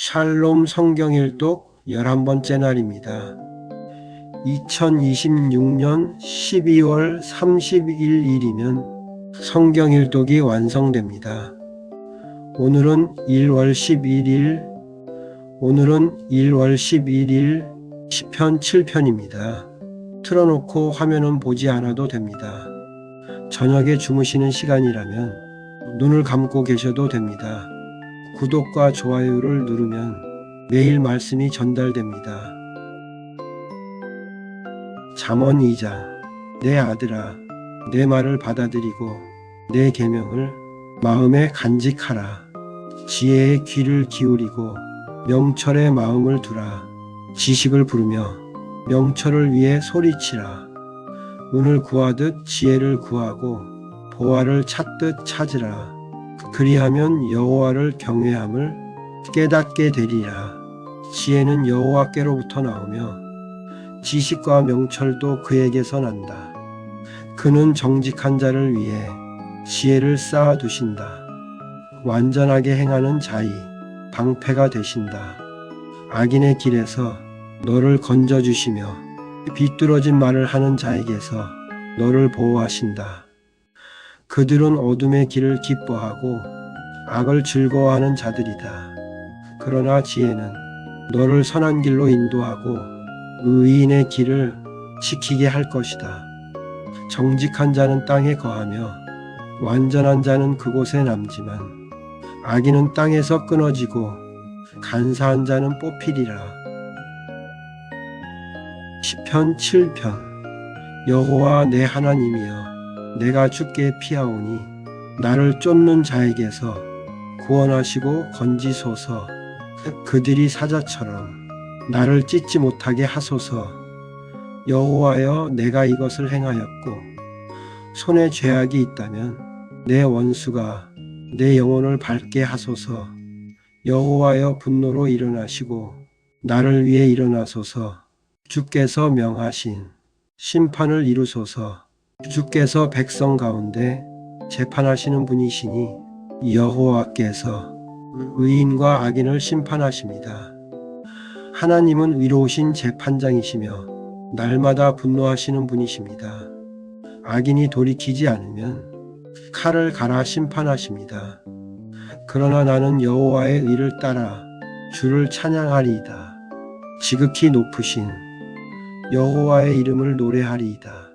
샬롬 성경일독 11번째 날입니다. 2026년 12월 30일 일이면 성경일독이 완성됩니다. 오늘은 1월 11일, 오늘은 1월 11일 10편 7편입니다. 틀어놓고 화면은 보지 않아도 됩니다. 저녁에 주무시는 시간이라면 눈을 감고 계셔도 됩니다. 구독과 좋아요를 누르면 매일 말씀이 전달됩니다. 잠언 2장 내 아들아 내 말을 받아들이고 내 계명을 마음에 간직하라. 지혜의 귀를 기울이고 명철의 마음을 두라. 지식을 부르며 명철을 위해 소리치라. 은을 구하듯 지혜를 구하고 보화를 찾듯 찾으라 그리하면 여호와를 경외함을 깨닫게 되리라. 지혜는 여호와께로부터 나오며 지식과 명철도 그에게서 난다. 그는 정직한 자를 위해 지혜를 쌓아 두신다. 완전하게 행하는 자이 방패가 되신다. 악인의 길에서 너를 건져 주시며 비뚤어진 말을 하는 자에게서 너를 보호하신다. 그들은 어둠의 길을 기뻐하고 악을 즐거워하는 자들이다. 그러나 지혜는 너를 선한 길로 인도하고 의인의 길을 지키게 할 것이다. 정직한 자는 땅에 거하며 완전한 자는 그곳에 남지만 악인은 땅에서 끊어지고 간사한 자는 뽑히리라. 시편 7편 여호와 내 하나님이여 내가 주께 피하오니 나를 쫓는 자에게서 구원하시고 건지소서. 그들이 사자처럼 나를 찢지 못하게 하소서. 여호와여 내가 이것을 행하였고 손에 죄악이 있다면 내 원수가 내 영혼을 밝게 하소서. 여호와여 분노로 일어나시고 나를 위해 일어나소서. 주께서 명하신 심판을 이루소서 주께서 백성 가운데 재판하시는 분이시니 여호와께서 의인과 악인을 심판하십니다. 하나님은 위로우신 재판장이시며 날마다 분노하시는 분이십니다. 악인이 돌이키지 않으면 칼을 갈아 심판하십니다. 그러나 나는 여호와의 의를 따라 주를 찬양하리이다. 지극히 높으신 여호와의 이름을 노래하리이다.